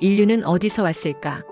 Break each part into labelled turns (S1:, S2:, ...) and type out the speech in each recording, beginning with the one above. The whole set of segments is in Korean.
S1: 인류는 어디서 왔을까?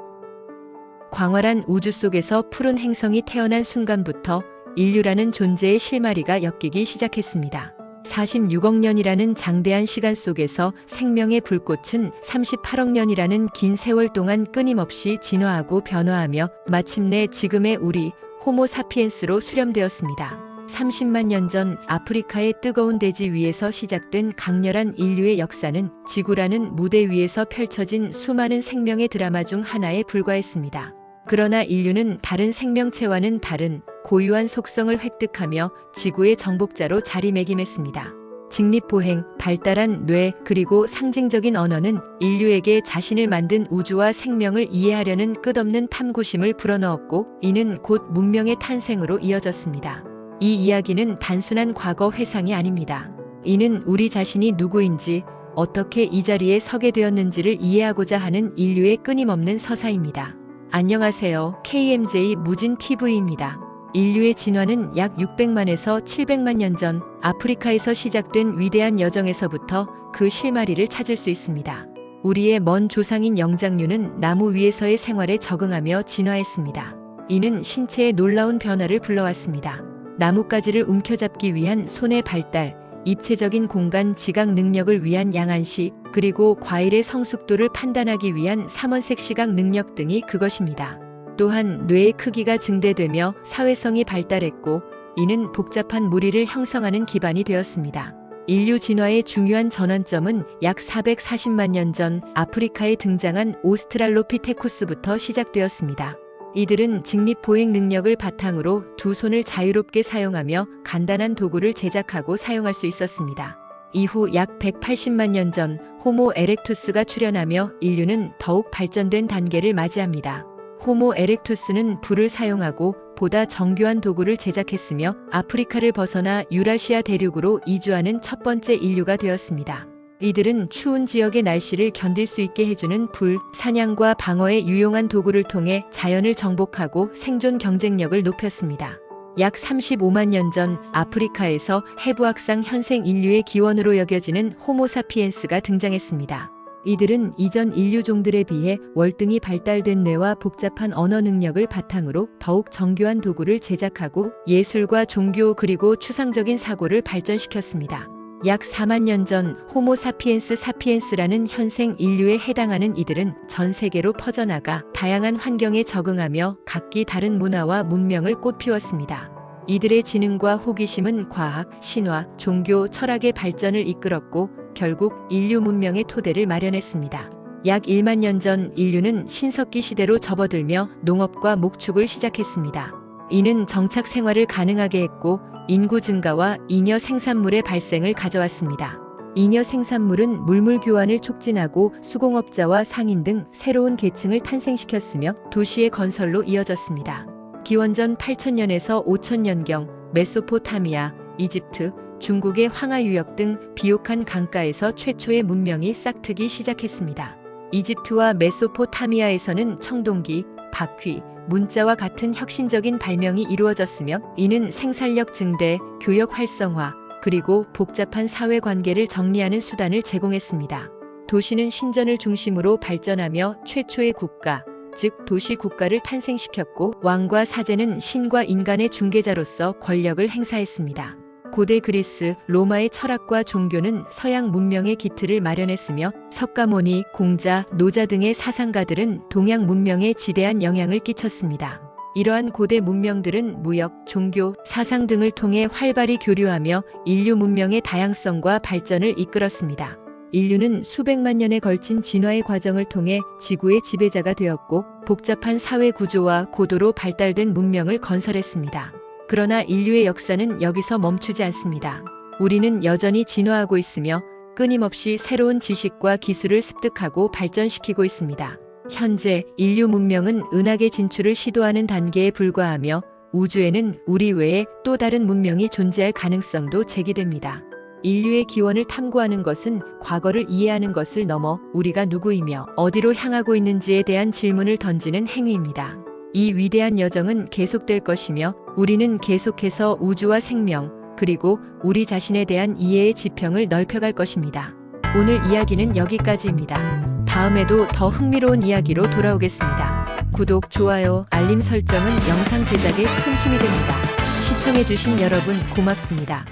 S1: 광활한 우주 속에서 푸른 행성이 태어난 순간부터 인류라는 존재의 실마리가 엮이기 시작했습니다. 46억 년이라는 장대한 시간 속에서 생명의 불꽃은 38억 년이라는 긴 세월 동안 끊임없이 진화하고 변화하며 마침내 지금의 우리 호모 사피엔스로 수렴되었습니다. 30만 년 전 아프리카의 뜨거운 대지 위에서 시작된 강렬한 인류의 역사는 지구라는 무대 위에서 펼쳐진 수많은 생명의 드라마 중 하나에 불과했습니다. 그러나 인류는 다른 생명체와는 다른 고유한 속성을 획득하며 지구의 정복자로 자리매김했습니다. 직립보행, 발달한 뇌, 그리고 상징적인 언어는 인류에게 자신을 만든 우주와 생명을 이해하려는 끝없는 탐구심을 불어넣었고, 이는 곧 문명의 탄생으로 이어졌습니다. 이 이야기는 단순한 과거 회상이 아닙니다. 이는 우리 자신이 누구인지, 어떻게 이 자리에 서게 되었는지를 이해하고자 하는 인류의 끊임없는 서사입니다. 안녕하세요. KMJ 무진 TV입니다. 인류의 진화는 약 600만에서 700만 년 전 아프리카에서 시작된 위대한 여정에서부터 그 실마리를 찾을 수 있습니다. 우리의 먼 조상인 영장류는 나무 위에서의 생활에 적응하며 진화했습니다. 이는 신체의 놀라운 변화를 불러왔습니다. 나뭇가지를 움켜잡기 위한 손의 발달, 입체적인 공간 지각 능력을 위한 양안시, 그리고 과일의 성숙도를 판단하기 위한 삼원색 시각 능력 등이 그것입니다. 또한 뇌의 크기가 증대되며 사회성이 발달했고, 이는 복잡한 무리를 형성하는 기반이 되었습니다. 인류 진화의 중요한 전환점은 약 440만 년 전 아프리카에 등장한 오스트랄로피테쿠스부터 시작되었습니다. 이들은 직립 보행 능력을 바탕으로 두 손을 자유롭게 사용하며 간단한 도구를 제작하고 사용할 수 있었습니다. 이후 약 180만 년 전 호모 에렉투스가 출현하며 인류는 더욱 발전된 단계를 맞이합니다. 호모 에렉투스는 불을 사용하고 보다 정교한 도구를 제작했으며 아프리카를 벗어나 유라시아 대륙으로 이주하는 첫 번째 인류가 되었습니다. 이들은 추운 지역의 날씨를 견딜 수 있게 해주는 불, 사냥과 방어에 유용한 도구를 통해 자연을 정복하고 생존 경쟁력을 높였습니다. 약 35만 년 전 아프리카에서 해부학상 현생 인류의 기원으로 여겨지는 호모사피엔스가 등장했습니다. 이들은 이전 인류종들에 비해 월등히 발달된 뇌와 복잡한 언어 능력을 바탕으로 더욱 정교한 도구를 제작하고 예술과 종교 그리고 추상적인 사고를 발전시켰습니다. 약 4만 년 전 호모 사피엔스 사피엔스라는 현생 인류에 해당하는 이들은 전 세계로 퍼져나가 다양한 환경에 적응하며 각기 다른 문화와 문명을 꽃피웠습니다. 이들의 지능과 호기심은 과학, 신화, 종교, 철학의 발전을 이끌었고 결국 인류 문명의 토대를 마련했습니다. 약 1만 년 전 인류는 신석기 시대로 접어들며 농업과 목축을 시작했습니다. 이는 정착 생활을 가능하게 했고 인구 증가와 잉여 생산물의 발생을 가져왔습니다. 잉여 생산물은 물물 교환을 촉진하고 수공업자와 상인 등 새로운 계층을 탄생시켰으며 도시의 건설로 이어졌습니다. 기원전 8천년에서 5천년경 메소포타미아, 이집트, 중국의 황하 유역 등 비옥한 강가에서 최초의 문명이 싹트기 시작했습니다. 이집트와 메소포타미아에서는 청동기, 바퀴, 문자와 같은 혁신적인 발명이 이루어졌으며 이는 생산력 증대, 교역 활성화, 그리고 복잡한 사회 관계를 정리하는 수단을 제공했습니다. 도시는 신전을 중심으로 발전하며 최초의 국가, 즉 도시 국가를 탄생시켰고 왕과 사제는 신과 인간의 중개자로서 권력을 행사했습니다. 고대 그리스, 로마의 철학과 종교는 서양 문명의 기틀을 마련했으며 석가모니, 공자, 노자 등의 사상가들은 동양 문명에 지대한 영향을 끼쳤습니다. 이러한 고대 문명들은 무역, 종교, 사상 등을 통해 활발히 교류하며 인류 문명의 다양성과 발전을 이끌었습니다. 인류는 수백만 년에 걸친 진화의 과정을 통해 지구의 지배자가 되었고 복잡한 사회 구조와 고도로 발달된 문명을 건설했습니다. 그러나 인류의 역사는 여기서 멈추지 않습니다. 우리는 여전히 진화하고 있으며 끊임없이 새로운 지식과 기술을 습득하고 발전시키고 있습니다. 현재 인류 문명은 은하계 진출을 시도하는 단계에 불과하며 우주에는 우리 외에 또 다른 문명이 존재할 가능성도 제기됩니다. 인류의 기원을 탐구하는 것은 과거를 이해하는 것을 넘어 우리가 누구이며 어디로 향하고 있는지에 대한 질문을 던지는 행위입니다. 이 위대한 여정은 계속될 것이며 우리는 계속해서 우주와 생명, 그리고 우리 자신에 대한 이해의 지평을 넓혀갈 것입니다. 오늘 이야기는 여기까지입니다. 다음에도 더 흥미로운 이야기로 돌아오겠습니다. 구독, 좋아요, 알림 설정은 영상 제작에 큰 힘이 됩니다. 시청해주신 여러분 고맙습니다.